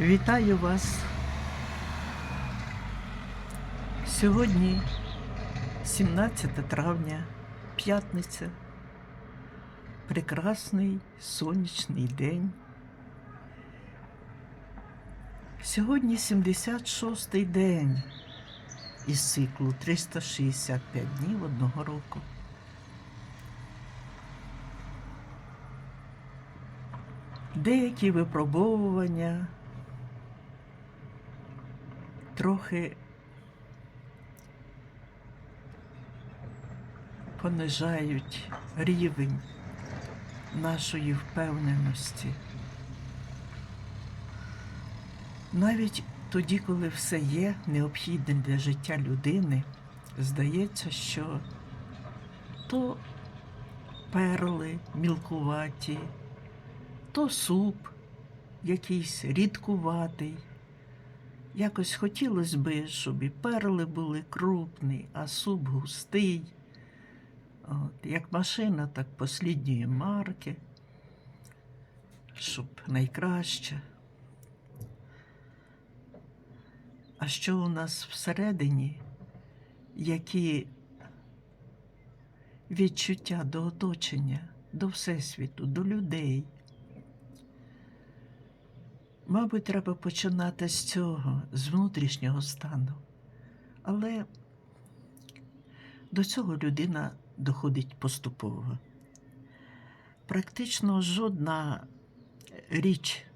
Вітаю вас. Сьогодні 17 травня, п'ятниця. Прекрасний сонячний день. Сьогодні 76-й день із циклу 365 днів одного року. Деякі випробовування трохи понижають рівень нашої впевненості. Навіть тоді, коли все є необхідне для життя людини, здається, що то перли мілкуваті, то суп якийсь рідкуватий. Якось хотілося би, щоб і перли були крупні, а суп густий. От, як машина, так послідньої марки, щоб найкраще. А що у нас всередині, які відчуття до оточення, до Всесвіту, до людей? Мабуть, треба починати з цього, з внутрішнього стану. Але до цього людина доходить поступово. Практично жодна річ,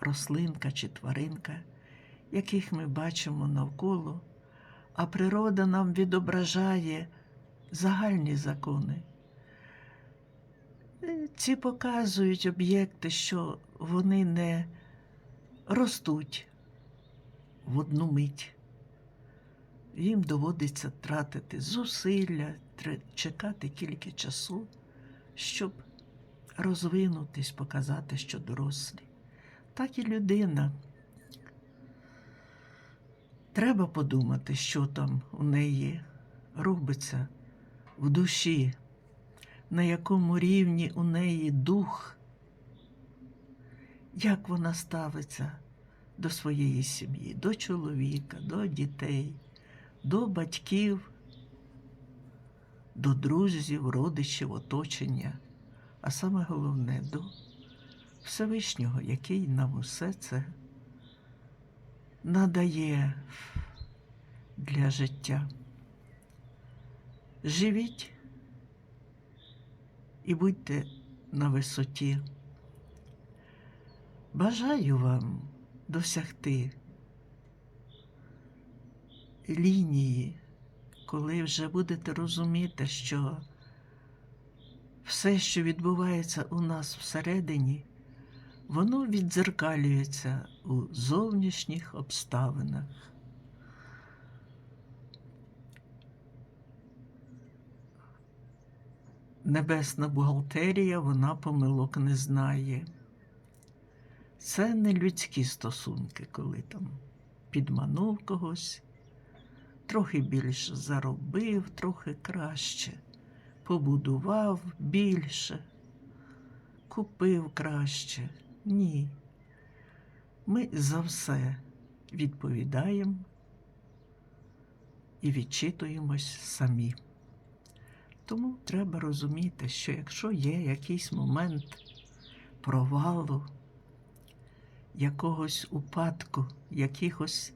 рослинка чи тваринка, яких ми бачимо навколо, а природа нам відображає загальні закони. Ці показують об'єкти, що вони не ростуть в одну мить. Їм доводиться тратити зусилля, чекати кілька часу, щоб розвинутись, показати, що дорослі. Так і людина. Треба подумати, що там у неї робиться в душі, на якому рівні у неї дух, як вона ставиться до своєї сім'ї, до чоловіка, до дітей, до батьків, до друзів, родичів, оточення, а саме головне до Всевишнього, який нам усе це надає для життя. Живіть і будьте на висоті. Бажаю вам досягти лінії, коли вже будете розуміти, що все, що відбувається у нас всередині, воно віддзеркалюється у зовнішніх обставинах. Небесна бухгалтерія, вона помилок не знає. Це не людські стосунки, коли там підманув когось, трохи більше заробив, трохи краще, побудував більше, купив краще. Ні. Ми за все відповідаємо і відчитуємось самі. Тому треба розуміти, що якщо є якийсь момент провалу, якогось упадку, якихось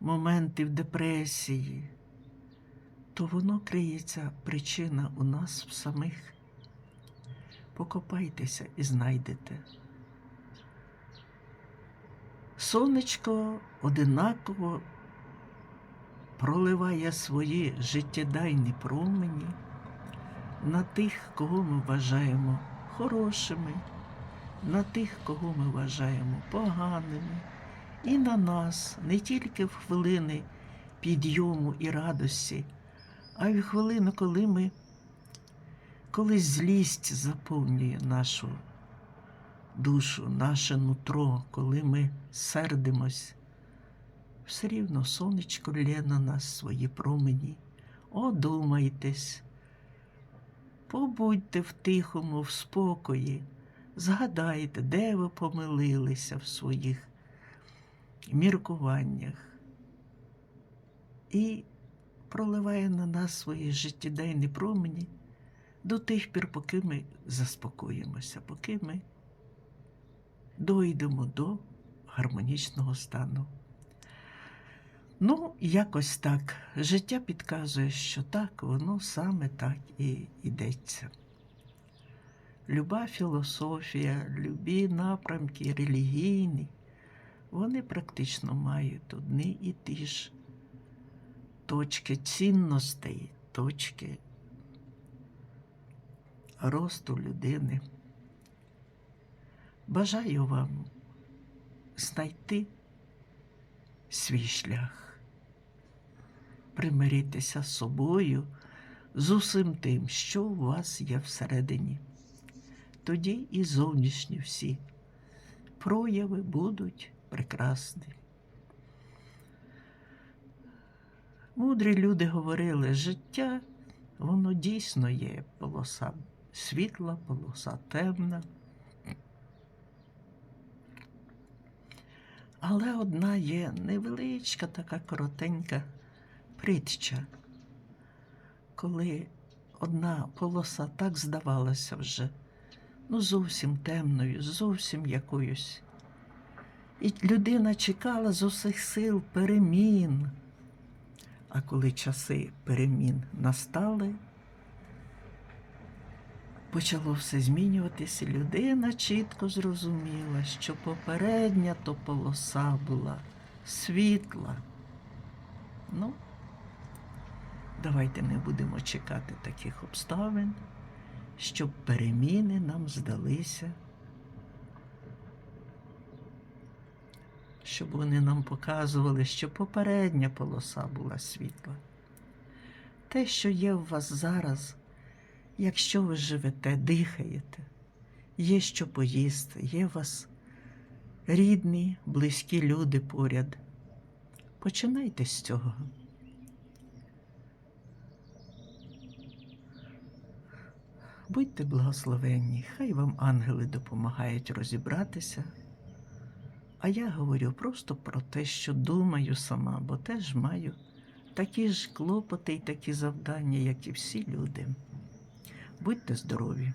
моментів депресії, то воно криється причина у нас в самих. Покопайтеся і знайдете. Сонечко одинаково проливає свої життєдайні промені на тих, кого ми вважаємо хорошими, на тих, кого ми вважаємо поганими, і на нас не тільки в хвилини підйому і радості, а й в хвилину, коли ми коли злість заповнює нашу душу, наше нутро, коли ми сердимось, все рівно сонечко лє на нас свої промені. Одумайтесь, побудьте в тихому, в спокої, згадайте, де ви помилилися в своїх міркуваннях і проливає на нас свої життєдайні промені до тих пір, поки ми заспокоїмося, поки ми дойдемо до гармонічного стану. Ну, якось так. Життя підказує, що так, воно саме так і йдеться. Люба філософія, любі напрямки релігійні, вони практично мають одні і ті ж точки цінностей, точки росту людини. Бажаю вам знайти свій шлях, примиритися з собою, з усім тим, що у вас є всередині. Тоді і зовнішні всі прояви будуть прекрасні. Мудрі люди говорили, життя, воно дійсно є полоса світла, полоса темна. Але одна є невеличка така коротенька притча, коли одна полоса так здавалася вже ну, зовсім темною, зовсім якоюсь. І людина чекала з усіх сил перемін. А коли часи перемін настали, почало все змінюватися. Людина чітко зрозуміла, що попередня то полоса була світла. Ну, давайте не будемо чекати таких обставин, щоб переміни нам здалися, щоб вони нам показували, що попередня полоса була світла. Те, що є в вас зараз, якщо ви живете, дихаєте, є що поїсти, є у вас рідні, близькі люди поряд. Починайте з цього. Будьте благословенні, хай вам ангели допомагають розібратися. А я говорю просто про те, що думаю сама, бо теж маю такі ж клопоти і такі завдання, як і всі люди. Будьте здорові!